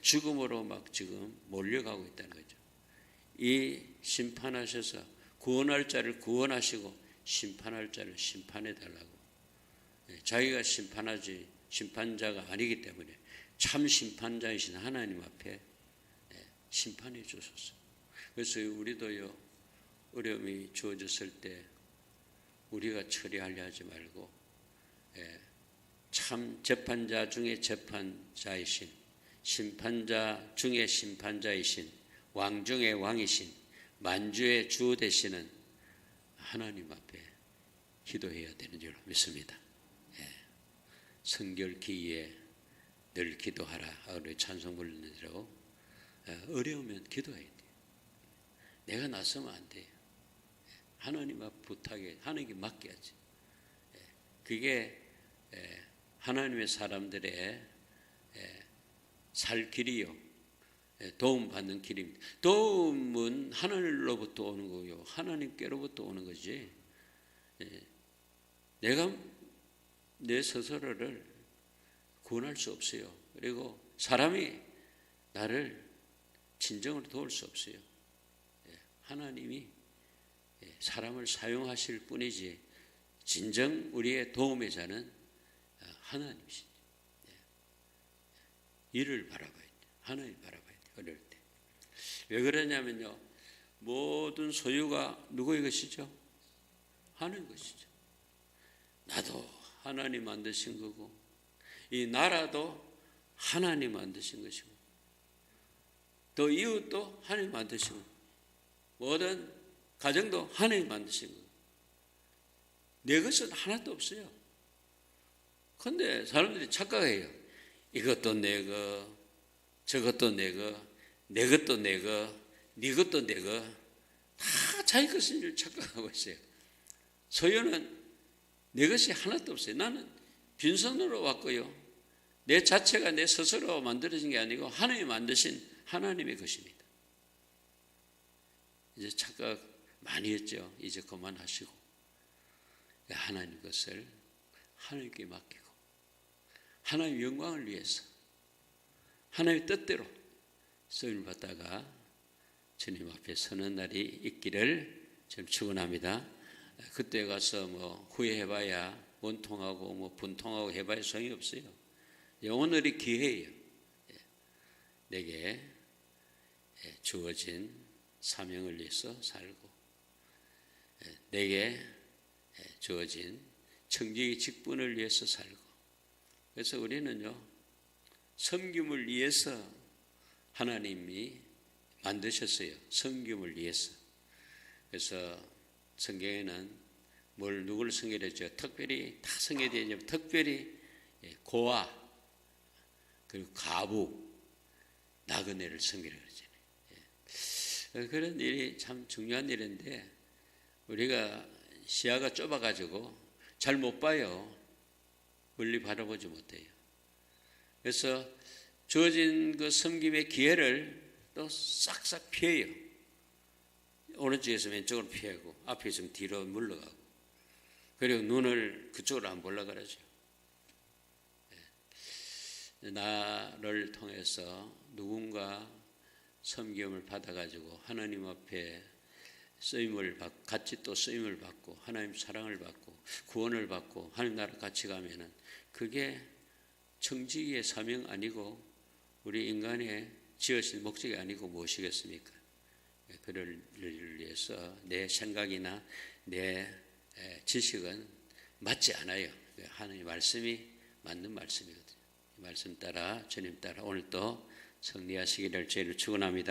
죽음으로 막 지금 몰려가고 있다는 거죠. 이 심판하셔서 구원할 자를 구원하시고 심판할 자를 심판해 달라고. 예, 자기가 심판하지 심판자가 아니기 때문에 참 심판자이신 하나님 앞에 예, 심판해 주소서. 그래서 우리도요 어려움이 주어졌을 때 우리가 처리하려 하지 말고 예, 참 재판자 중에 재판자이신 심판자 중에 심판자이신 왕 중에 왕이신 만주의 주 되시는 하나님 앞에 기도해야 되는 줄 믿습니다. 예. 성결기에 늘 기도하라. 우리 찬송 부르는 대로 예, 어려우면 기도해야 돼요. 내가 나서면 안 돼요. 하나님 앞 부탁해 하나님께 맡겨야지. 예. 그게 예, 하나님의 사람들의 살 길이요. 도움 받는 길입니다. 도움은 하늘로부터 오는 거요. 하나님께로부터 오는 거지. 내가 내 스스로를 구원할 수 없어요. 그리고 사람이 나를 진정으로 도울 수 없어요. 하나님이 사람을 사용하실 뿐이지 진정 우리의 도움의 자는 하나님이시죠. 이를 바라봐야 돼. 하나님 바라봐야 돼. 어릴 때. 왜 그러냐면요. 모든 소유가 누구의 것이죠? 하나님 것이죠. 나도 하나님 만드신 거고, 이 나라도 하나님 만드신 것이고, 또 이웃도 하나님 만드신 거고, 모든 가정도 하나님 만드신 거고, 내 것은 하나도 없어요. 근데 사람들이 착각해요. 이것도 내거, 저것도 내거, 내 것도 내거, 네 것도 내거, 다 자기 것인 줄 착각하고 있어요. 소유는 내 것이 하나도 없어요. 나는 빈손으로 왔고요. 내 자체가 내 스스로 만들어진 게 아니고 하나님이 만드신 하나님의 것입니다. 이제 착각 많이 했죠. 이제 그만하시고 하나님 것을 하나님께 맡기고 하나님 영광을 위해서 하나님의 뜻대로 쓰임을 받다가 주님 앞에 서는 날이 있기를 지금 축원합니다. 그때 가서 뭐 후회해봐야 원통하고 뭐 분통하고 해봐야 소용이 없어요. 오늘이 기회예요. 예. 내게 예, 주어진 사명을 위해서 살고 예, 내게 주어진 청지의 직분을 위해서 살고 그래서 우리는요 섬김을 위해서 하나님이 만드셨어요. 섬김을 위해서. 그래서 성경에는 뭘 누구를 성결했죠? 특별히 다 성결되냐 특별히 고아 그리고 가부 나그네를 성결해 그러잖아요. 그런 일이 참 중요한 일인데 우리가 시야가 좁아가지고 잘 못 봐요. 멀리 바라보지 못해요. 그래서 주어진 그 섬김의 기회를 또 싹싹 피해요. 오른쪽에서 왼쪽으로 피하고 앞에 있으면 뒤로 물러가고 그리고 눈을 그쪽으로 안 보려 그러죠. 예. 나를 통해서 누군가 섬김을 받아가지고 하나님 앞에 쓰임을 받, 같이 또 쓰임을 받고 하나님 사랑을 받고 구원을 받고 하나님 나라 같이 가면은 그게 청지기의 사명 아니고 우리 인간의 지어진 목적이 아니고 무엇이겠습니까? 그를 위해서 내 생각이나 내 지식은 맞지 않아요. 하나님 말씀이 맞는 말씀이거든요. 말씀 따라 주님 따라 오늘도 승리하시기를 죄를 축원합니다.